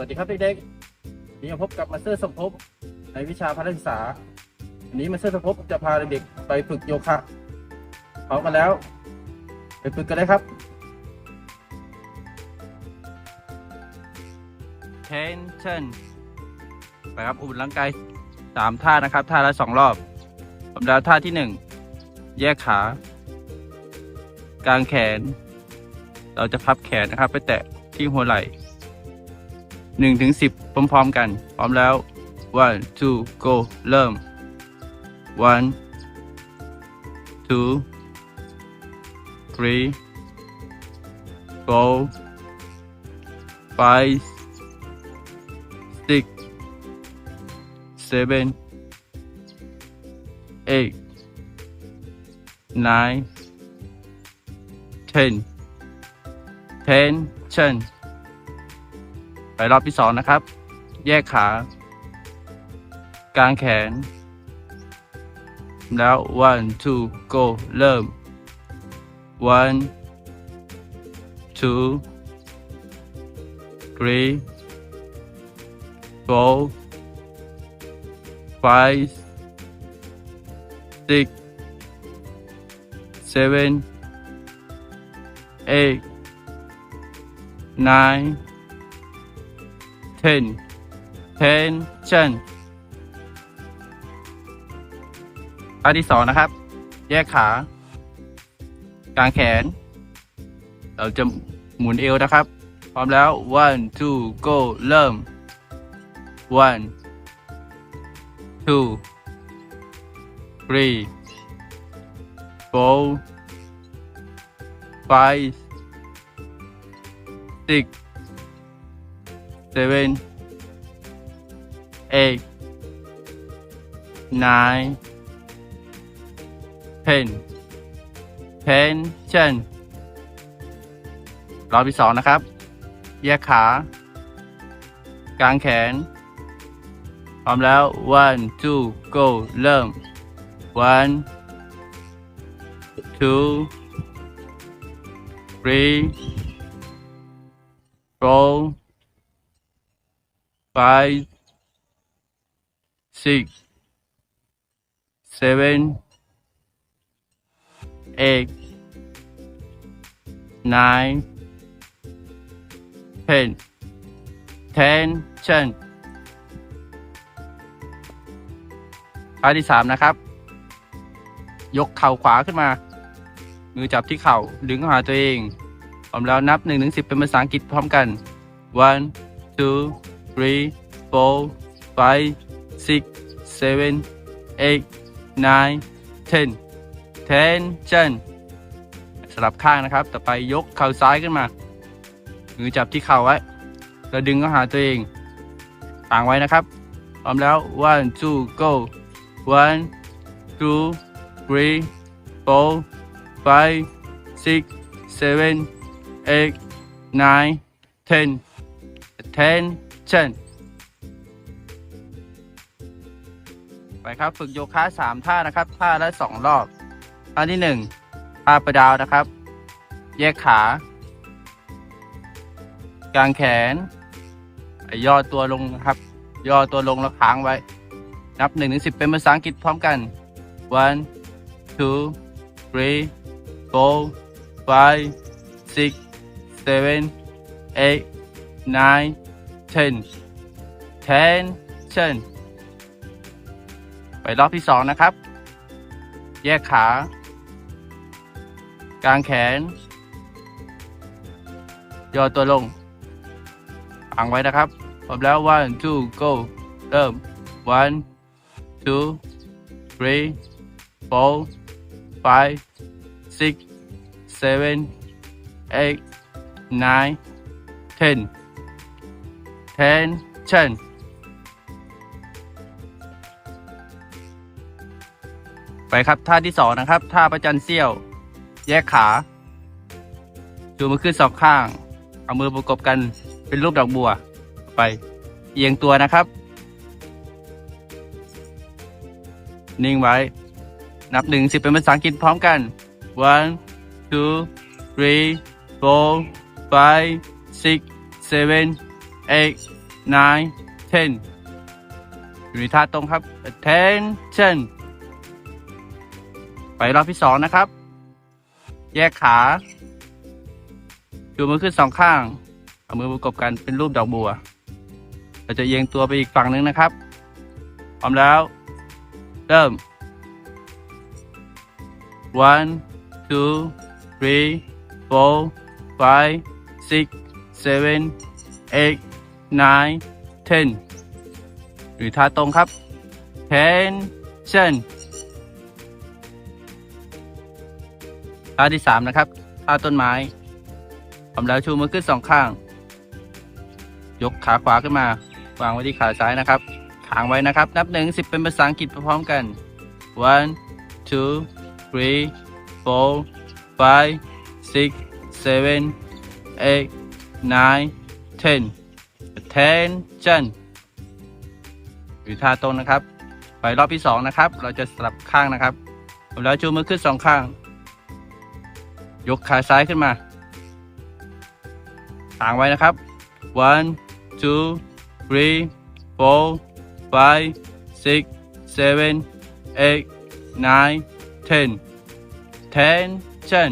วัสดีครับเด็กๆวันนี้มาพบกับมาสเตอร์สมภพในวิชาพละศึกษา วันนี้มาสเตอร์สมภพจะพาเด็กๆไปฝึกโยคะพร้อมกันแล้ว ไปฝึกกันเลยครับ tension ไปครับอุ่นร่างกายสามท่านะครับ ท่าละสองรอบผมดาวท่าที่หนึ่งแยกขา กลางแขน เราจะพับแขนนะครับ ไปแตะที่หัวไหล่ หนึ่งถึงสิบพร้อมๆกัน พร้อมแล้ว one two go เริ่ม one two three four five six, seven, eight, nine, ten. Tension ไปรอบที่สองนะครับ แยกขากางแขน แล้ว one two go เริ่ม one two three four, five, six, seven, eight, nine, ten. Tension ท่าที่สองนะครับ แยกขากางแขน เราจะหมุนเอวนะครับ พร้อมแล้ว one two go เริ่ม one, two, three, four, five, six, seven, eight, nine, ten. Tension รอบที่สองนะครับ แยกขากางแขน พร้อมแล้ว one two go เริ่ม one two three four five six seven eight nine ten tension ท่าที่สามนะครับ ยกเข่าขวาขึ้นมา มือจับที่เข่าดึงเข้าหาตัวเองพร้อมแล้วนับหนึ่งถึงสิบเป็นภาษาอังกฤษพร้อมกัน one two three four five six seven eight nine ten tension สลับข้างนะครับ ต่อไปยกเข่าซ้ายขึ้นมา มือจับที่เข่าไว้ แล้วดึงเข้าหาตัวเองต่างไว้นะครับ พร้อมแล้ว one two go one two three four five six seven eight nine ten ten ไปครับฝึกโยคะสามท่านะครับ ท่าละสองรอบ ท่าที่หนึ่งท่าประดาวนะครับ แยกขากางแขน ย่อตัวลงนะครับ ย่อตัวลงแล้วค้างไว้ นับหนึ่งถึงสิบเป็นภาษาอังกฤษพร้อมกัน one two three four five six seven eight nine ten ten ten ไปรอบที่สองนะครับ แยกขา กางแขน ย่อตัวลงอังไว้นะครับพร้อมแล้ว one two go เริ่ม one two three four five six seven eight nine ten tension ไปครับท่าที่สองนะครับท่าประจันเสี้ยว แยกขาชูมือขึ้นสองข้าง เอามือประกบกันเป็นรูปดอกบัว ไปเอียงตัวนะครับ นิ่งไว้ นับหนึ่งสิบเป็นภาษาอังกฤษพร้อมกัน one two three four five six seven eight nine ten อยู่ในท่าตรงครับ attention ไปรอบที่สองนะครับ แยกขาชูมือขึ้นสองข้าง เอามือประกบกันเป็นรูปดอกบัว เราจะเอียงตัวไปอีกฝั่งหนึ่งนะครับ พร้อมแล้ว เริ่ม one two three four five six seven eight nine ten หรือท่าตรงครับ tension ท่าที่สามนะครับท่าต้นไม้พร้อมแล้วชูมือขึ้นสองข้าง ยกขาขวาขึ้นมา วางไว้ที่ขาซ้ายนะครับขางไว้นะครับ นับหนึ่งสิบเป็นภาษาอังกฤษพร้อมกัน one two three four five six seven eight nine ten attention หรือท่าตรงนะครับไปรอบที่สองนะครับ เราจะสลับข้างนะครับแล้วชูมือขึ้นสองข้าง ยกขาซ้ายขึ้นมาทางไว้นะครับ one two three four five six seven eight nine ten tension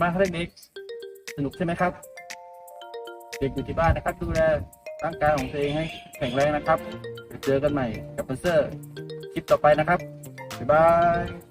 บ้างครับเด็กๆสนุกใช่ไหมครับ เด็กอยู่ที่บ้านนะครับ ดูแลร่างกายของตัวเองให้แข็งแรงนะครับเดี๋ยวเจอกันใหม่กับเปอร์เซอร์คลิปต่อไปนะครับบ๊ายบาย